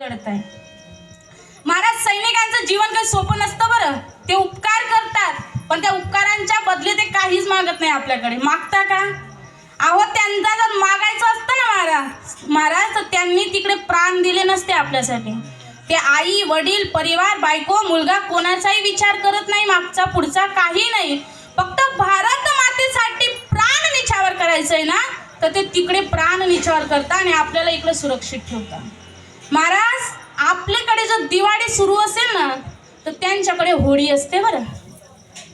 लढत आहे महाराज सैनिकांचं जीवन काही सोपं नसतं बरं. ते उपकार करतात पण त्या उपकारांच्या बदले ते काहीच मागत नाही आपल्याकडे. मागता का? अहो त्यांचा जर मागायचं असतं ना महाराज महाराज तर त्यांनी तिकडे प्राण दिले नसते आपल्यासाठी. ते आई वडील परिवार बायको मुलगा कोणाचाही विचार करत नाही मागचा पुढचा काही नाही. फक्त भारत मातेसाठी प्राण निछावर करायचंय ना तर ते तिकडे प्राण निछावर करता आणि आपल्याला इकडे सुरक्षित ठेवतात महाराज आपल्याकडे जर दिवाळी सुरू असेल ना तर त्यांच्याकडे होळी असते बरं.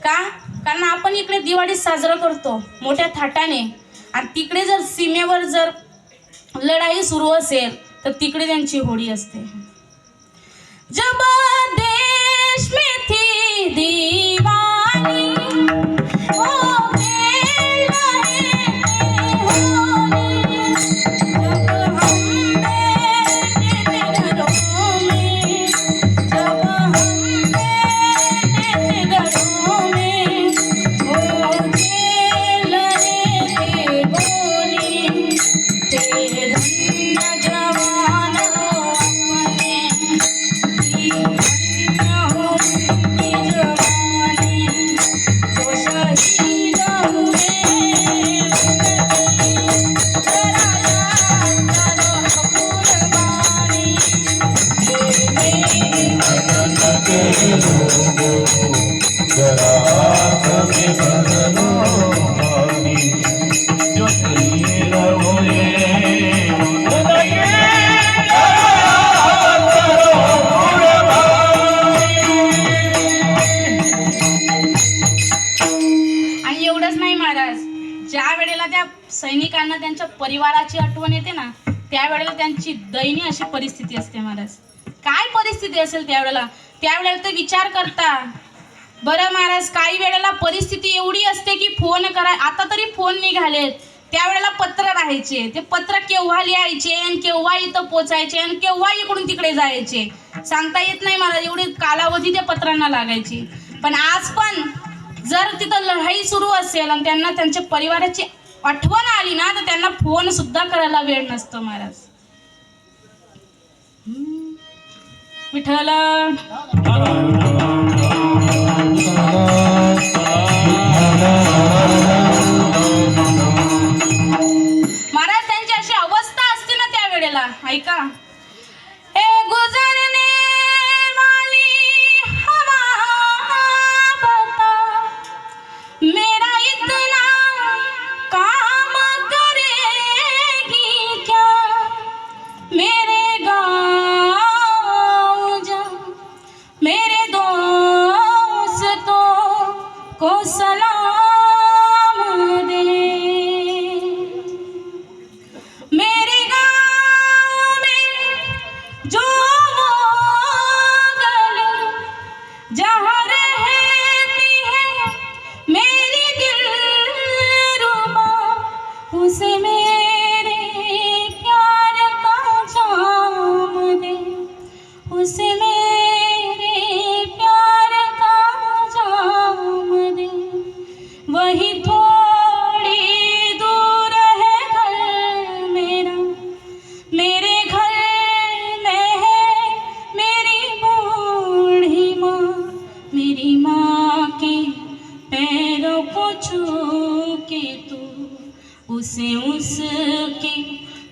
का? कारण आपण इकडे दिवाळी साजरा करतो मोठ्या थाटाने. आणि तिकडे जर सीमेवर जर लढाई सुरू असेल तर तिकडे त्यांची होळी असते. जब देश में थी दी सैनिकांना त्यांच्या परिवाराची आठवण येते ना त्यावेळेला त्यांची दयनीय अशी परिस्थिती असते महाराज. काय परिस्थिती असेल त्यावेळेला? त्यावेळेला ते विचार करता. बरं महाराज काही वेळेला परिस्थिती एवढी असते की फोन करा आता तरी फोन निघालेत. त्यावेळेला पत्र राहायचे. ते पत्र केव्हा लिहायचे आणि केव्हा इथं पोचायचे आणि केव्हा इकडून तिकडे जायचे? सांगता येत नाही मला एवढी कालावधी त्या पत्रांना लागायची. पण आज पण जर तिथं लढाई सुरू असेल आणि त्यांना त्यांच्या परिवाराची आठवण आली ना तर त्यांना फोन सुद्धा करायला वेळ नसतो महाराज. विठ्ठल उसे उसके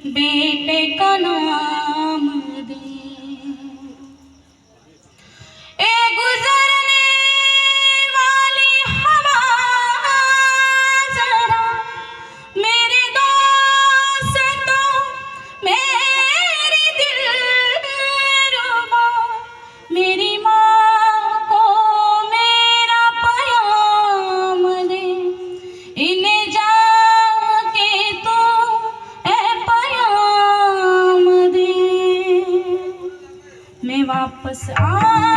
बेटे us. Ah.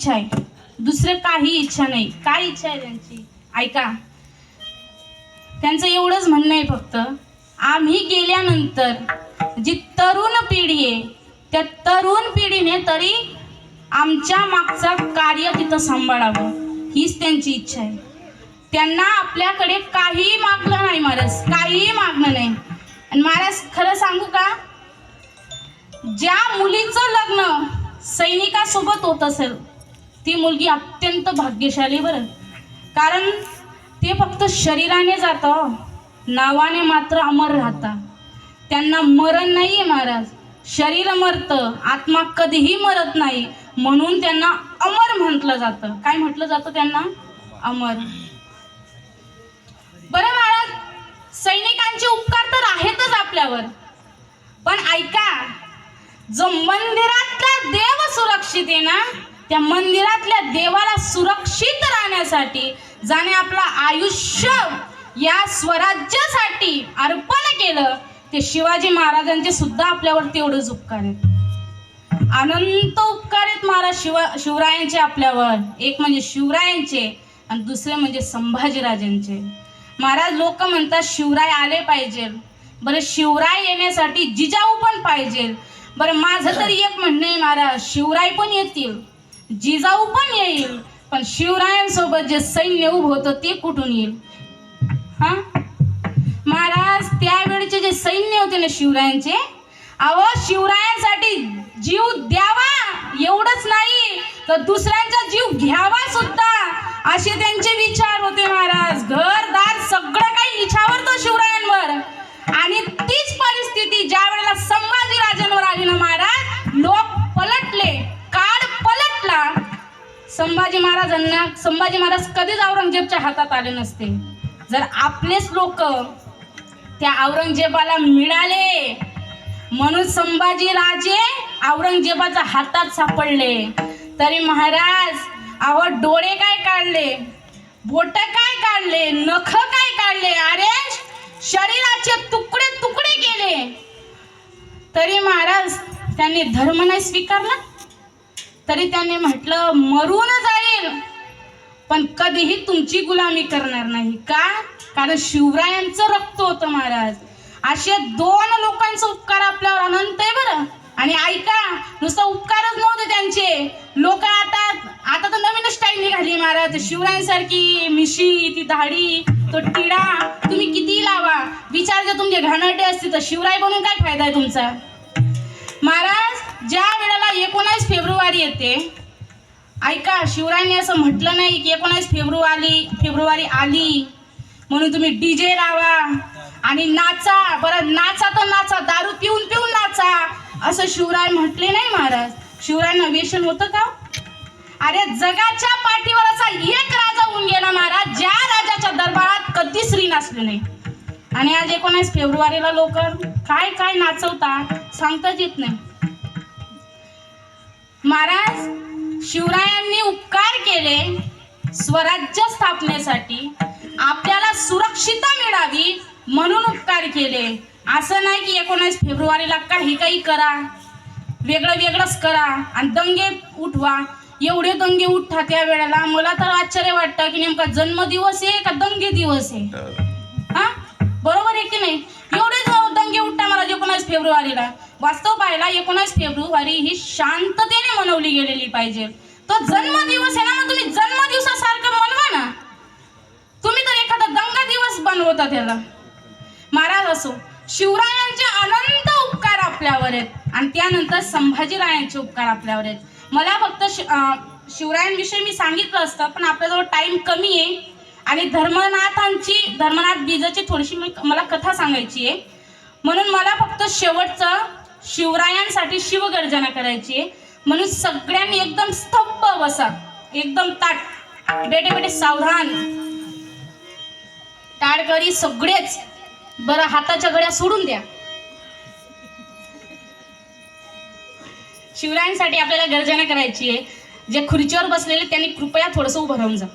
इच्छा आहे. दुसरं काही इच्छा नाही. काय इच्छा आहे त्यांची? ऐका. त्यांचं एवढंच म्हणणं आहे फक्त आम्ही गेल्यानंतर जी तरुण पिढी आहे त्या तरुण पिढीने तरी आमच्या मागचा कार्य तिथं सांभाळावं. हीच त्यांची इच्छा आहे. त्यांना आपल्याकडे काहीही मागलं नाही महाराज काहीही मागणं नाही. आणि महाराज खरं सांगू का? ज्या मुलीचं लग्न सैनिकासोबत होत असेल ती मुलगी अत्यंत भाग्यशाली बरं. कारण ते फक्त शरीराने जातं नावाने मात्र अमर राहता. त्यांना मरण नाही आहे महाराज. शरीर मरतं आत्मा कधीही मरत नाही म्हणून त्यांना अमर म्हटलं जातं. काय म्हटलं जातं त्यांना? अमर. बरं महाराज सैनिकांचे उपकार तर आहेतच आपल्यावर. पण ऐका जो मंदिरातला देव सुरक्षित आहे ना त्या मंदिरातल्या देवाला सुरक्षित राहण्यासाठी ज्याने आपलं आयुष्य या स्वराज्यासाठी अर्पण केलं ते शिवाजी महाराजांचे सुद्धा आपल्यावर तेवढेच उपकार आहेत. अनंत उपकार आहेत महाराज शिवा शिवरायांचे आपल्यावर. एक म्हणजे शिवरायांचे आणि दुसरे म्हणजे संभाजीराजांचे. महाराज लोक म्हणतात शिवराय आले पाहिजे. बरं शिवराय येण्यासाठी जिजाऊ पण पाहिजे. बरं माझं तरी एक म्हणणं आहे महाराज शिवराय पण येतील. जिजाऊ पण येईल पण शिवरायांसोबत जे सैन्य उभं होतं ते कुठून येईल? हा? महाराज त्यावेळचे जे सैन्य होते ना शिवरायांचे अहो शिवरायांसाठी जीव द्यावा एवढंच नाही तर दुसऱ्यांचा जीव घ्यावा सुद्धा असे त्यांचे विचार होते महाराज. घरदार सगळं काही इच्छावर तो शिवरायांवर. आणि तीच परिस्थिती ज्या वेळेला संभाजीराजांवर आली ना महाराज संभाजी महाराजांना संभाजी महाराज कधीच औरंगजेबच्या हातात आले नसते. जर आपलेच लोक त्या औरंगजेबाला मिळाले म्हणून संभाजी राजे औरंगजेबाच्या हातात सापडले. तरी महाराज अहो डोळे काय काढले? बोट काय काढले? नख काय काढले? अरे शरीराचे तुकडे तुकडे केले. तरी महाराज त्यांनी धर्म नाही स्वीकारला? तरी त्यांनी म्हटलं मरून जाईल. पण कधीही तुमची गुलामी करणार नाही. का? कारण शिवरायांचं रक्त होतं महाराज. असे दोन लोकांचा उपकार आपल्यावर अनंत आहे बरं. आणि ऐका नुसतं उपकारच नव्हते त्यांचे. लोक आता आता तर नवीन स्टाईल निघाली महाराज. शिवरायांसारखी मिशी ती धाडी तो टिडा तुम्ही किती लावा. विचार जर तुमचे घाणटे असते तर शिवराय बनून काय फायदा आहे तुमचा? फेब्रुवारी येते. ऐका शिवरायांनी असं म्हटलं नाही की एकोणावीस फेब्रुवारी फेब्रुवारी आली म्हणून तुम्ही डीजे लावा आणि नाचा. बरं नाचा तर नाचा दारू पिऊन पिऊन नाचा असं शिवराय म्हटले नाही महाराज. शिवरायांना व्यसन होतं का? अरे जगाच्या पाठीवर असा एक राजा होऊन गेला महाराज ज्या राजाच्या दरबारात कधी श्री नाचले नाही. आणि आज एकोणावीस फेब्रुवारीला लोक काय काय नाचवतात सांगताच येत नाही. महाराज शिवरायांनी उपकार केले स्वराज्य स्थापनेसाठी. आपल्याला सुरक्षिता मिळावी म्हणून उपकार केले. असं नाही की एकोणावीस फेब्रुवारीला काही काही करा वेगळं वेगळंच करा आणि दंगे उठवा. एवढे दंगे उठतात त्या वेळेला. मला तर आश्चर्य वाटतं की नेमका जन्मदिवस आहे का दंगे दिवस आहे? हा? बरोबर आहे की नाही एवढे ज- दंगे उठता मला एकोणावीस फेब्रुवारीला वास्तव पाहायला एकोणीस फेब्रुवारी ही शांततेने मनवली गेलेली पाहिजे. तो जन्मदिवस आहे ना मग तुम्ही जन्मदिवसासारखं मनवा ना. तुम्ही तर एखादा दंगा दिवस बनवता त्याला. महाराज असो. शिवरायांचे अनंत उपकार आपल्यावर आहेत. आणि त्यानंतर संभाजीरायांचे उपकार आपल्यावर आहेत. मला फक्त शिवरायांविषयी मी सांगितलं असतं पण आपल्याजवळ टाईम कमी आहे. आणि धर्मनाथांची धर्मनाथ बीजाची थोडीशी मी मला कथा सांगायची आहे. म्हणून मला फक्त शेवटचं शिवरायांसाठी शिवगर्जना करायची आहे. म्हणून सगळ्यांनी एकदम स्तब्ध बसा. एकदम ताट. बेटे बेटे सावधान. टाळकरी सगळेच बरं हाताच्या गड्या सोडून द्या. शिवरायांसाठी आपल्याला गर्जना करायची आहे. जे खुर्चीवर बसलेले त्यांनी कृपया थोडंसं उभं राहून जा.